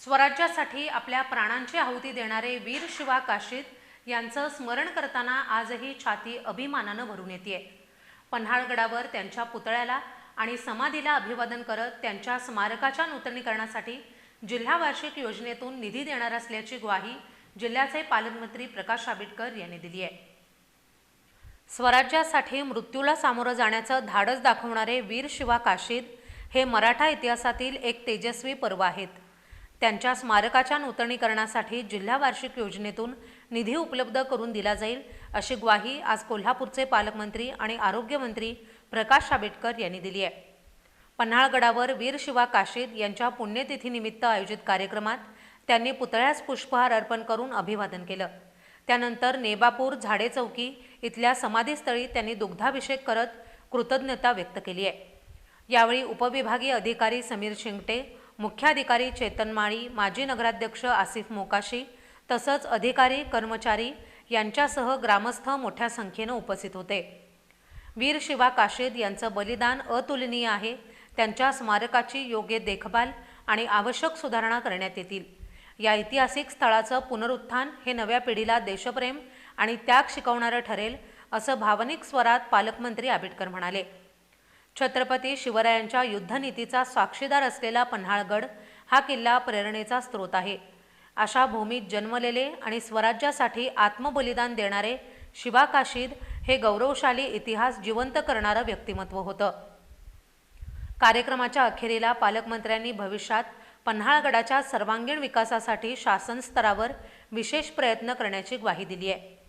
स्वराज्यासाठी आपल्या प्राणांची आहुती देणारे वीर शिवा काशीद यांचं स्मरण करताना आजही छाती अभिमानानं भरून येते पन्हाळगडावर त्यांच्या पुतळ्याला आणि समाधीला अभिवादन करत त्यांच्या स्मारकाच्या नूतनीकरणासाठी जिल्हा वार्षिक योजनेतून निधी देणार असल्याची ग्वाही जिल्ह्याचे पालकमंत्री प्रकाश आंबेडकर यांनी दिली आहे. स्वराज्यासाठी मृत्यूला सामोरं जाण्याचं धाडस दाखवणारे वीर शिवा काशीद हे मराठा इतिहासातील एक तेजस्वी पर्व आहेत. त्यांच्या स्मारकाच्या नूतनीकरणासाठी जिल्हा वार्षिक योजनेतून निधी उपलब्ध करून दिला जाईल अशी ग्वाही आज कोल्हापूरचे पालकमंत्री आणि आरोग्यमंत्री प्रकाश आंबेडकर यांनी दिली आहे. पन्हाळगडावर वीर शिवा काशीद यांच्या पुण्यतिथीनिमित्त आयोजित कार्यक्रमात त्यांनी पुतळ्यास पुष्पहार अर्पण करून अभिवादन केलं. त्यानंतर नेबापूर झाडे चौकी इथल्या समाधीस्थळी त्यांनी दुग्धाभिषेक करत कृतज्ञता व्यक्त केली आहे. यावेळी उपविभागीय अधिकारी समीर शिंगटे मुख्याधिकारी चेतन माळी माजी नगराध्यक्ष आसिफ मोकाशी तसंच अधिकारी कर्मचारी यांच्यासह ग्रामस्थ मोठ्या संख्येनं उपस्थित होते. वीर शिवा काशीद यांचं बलिदान अतुलनीय आहे. त्यांच्या स्मारकाची योग्य देखभाल आणि आवश्यक सुधारणा करण्यात येतील. या ऐतिहासिक स्थळाचं पुनरुत्थान हे नव्या पिढीला देशप्रेम आणि त्याग शिकवणारं ठरेल असं भावनिक स्वरात पालकमंत्री आंबेडकर म्हणाले. छत्रपती शिवरायांच्या युद्धनीतीचा साक्षीदार असलेला पन्हाळगड हा किल्ला प्रेरणेचा स्रोत आहे. अशा भूमीत जन्मलेले आणि स्वराज्यासाठी आत्मबलिदान देणारे शिवा काशीद हे गौरवशाली इतिहास जिवंत करणारं व्यक्तिमत्व होतं. कार्यक्रमाच्या अखेरीला पालकमंत्र्यांनी भविष्यात पन्हाळगडाच्या सर्वांगीण विकासासाठी शासन स्तरावर विशेष प्रयत्न करण्याची ग्वाही दिली आहे